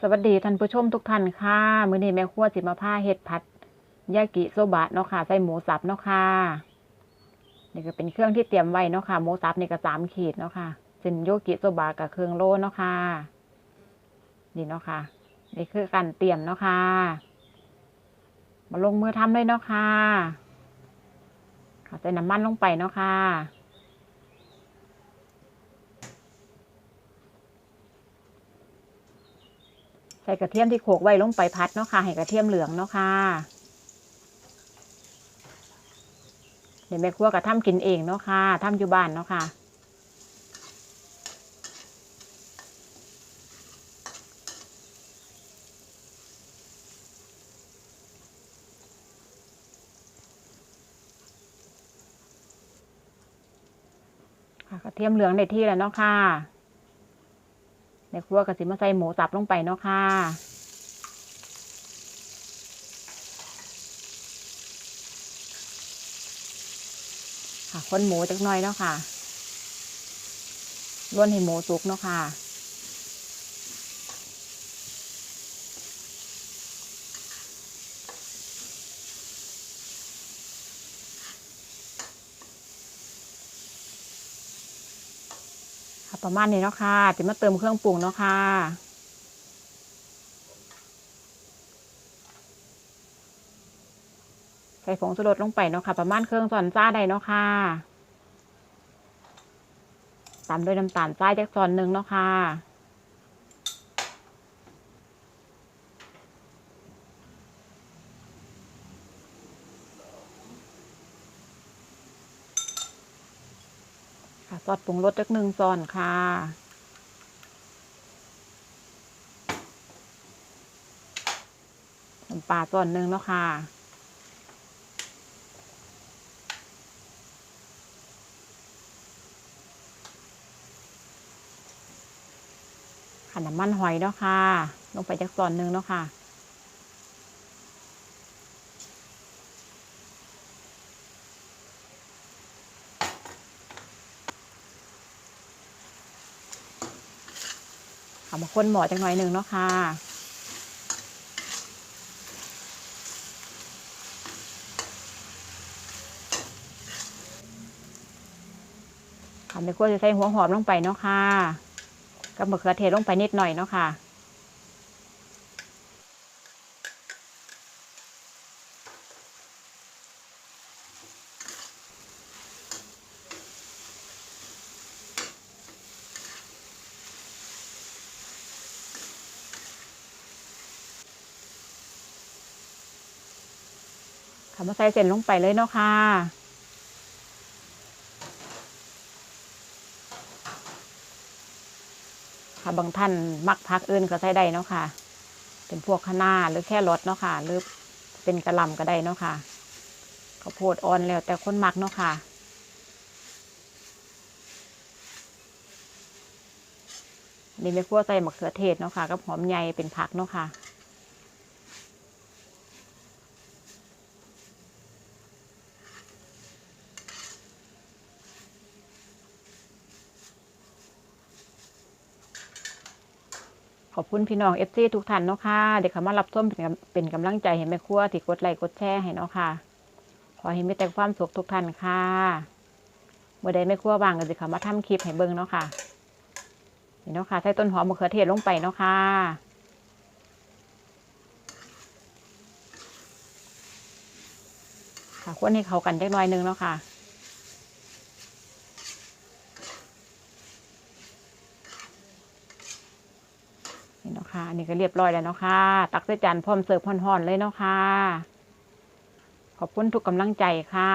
สวัสดีท่านผู้ชมทุกท่านค่ะ มื้อนี้แม่ครัวสิมาพาเฮ็ดผัดยากิโซบะเนาะค่ะ ใส่หมูสับเนาะค่ะ นี่ก็เป็นเครื่องที่เตรียมไว้เนาะค่ะ หมูสับนี่ก็สามขีดเนาะค่ะเส้นโยกิโซบะกับเครื่องโลเนาะค่ะ นี่เนาะค่ะ นี่คือการเตรียมเนาะค่ะ มาลงมือทำเลยเนาะค่ะค่ะใส่น้ำมันลงไปเนาะค่ะ ใส่กระเทียมที่โขกไว้ลงไปพัดเนาะค่ะ ให้กระเทียมเหลืองเนาะค่ะเดี๋ยวแม่ครัวก็ทำกินเองเนาะค่ะทำอยู่บ้านเนาะค่ะค่ะ กระเทียมเหลืองในที่แล้วเนาะค่ะ ในครัวก็สิมาใส่หมูสับลงไปเนาะค่ะค่ะคนหมูจักหน่อยเนาะค่ะล้วนให้หมูสุกเนาะค่ะ ประมาณนี้เนาะค่ะจะมาเติมเครื่องปรุงเนาะค่ะใส่ผงชูรสลงไปเนาะค่ะ ประมาณเครื่องส่อนจ้าได้เนาะค่ะตามด้วยน้ำตาลทรายจากซอนหนึ่งเนาะค่ะ ค่ะซอสปรุงรสจักหนึ่งซอนค่ะ น้ำปลาซอนหนึ่งเนาะค่ะค่ะน้ำมันหอยเนาะค่ะ ลงไปจากซอนหนึ่งเนาะค่ะ เอามาคนหมอจังหน่อยหนึ่งเนาะค่ะค่ะไม่ควรจะใส่หัวหอมลงไปเนาะค่ะกับมะเขือเทศลงไปนิดหน่อยเนาะค่ะ ค่ะมาใส่เส้นลงไปเลยเนาะค่ะค่ะบางท่านมักพักอื่นก็ใส่ได้เนาะค่ะ เป็นพวกคะน้าหรือแค่รสเนาะค่ะ หรือเป็นกระลำก็ได้เนาะค่ะข้าวโพดอ่อนแล้วแต่คนมักเนาะค่ะนี่ไม่คั่วใส่มะเขือเทศเนาะค่ะกับหอมใหญ่เป็นผักเนาะค่ะ ขอบคุณพี่น้องเอฟซีทุกท่านเนาะค่ะ เด็กเขามารับชมเป็นกำเป็นกำลังใจให้แม่ครัวที่กดไลค์กดแชร์ให้เนาะค่ะ ขอให้มีแต่ความสุขทุกท่านค่ะ เมื่อใดแม่ครัววางก็จะเขามาทำคลิปให้เบิ่งเนาะค่ะนี่เนาะค่ะ ใส่ต้นหอมมะเขือเทศลงไปเนาะค่ะค่ะคนให้เขากันจักหน่อยนึงเนาะค่ะ นี่เนาะค่ะ อันนี้ก็เรียบร้อยแล้วเนาะค่ะ ตักใส่จานพร้อมเสิร์ฟห่อนๆเลยเนาะค่ะ ขอบคุณทุกกำลังใจค่ะ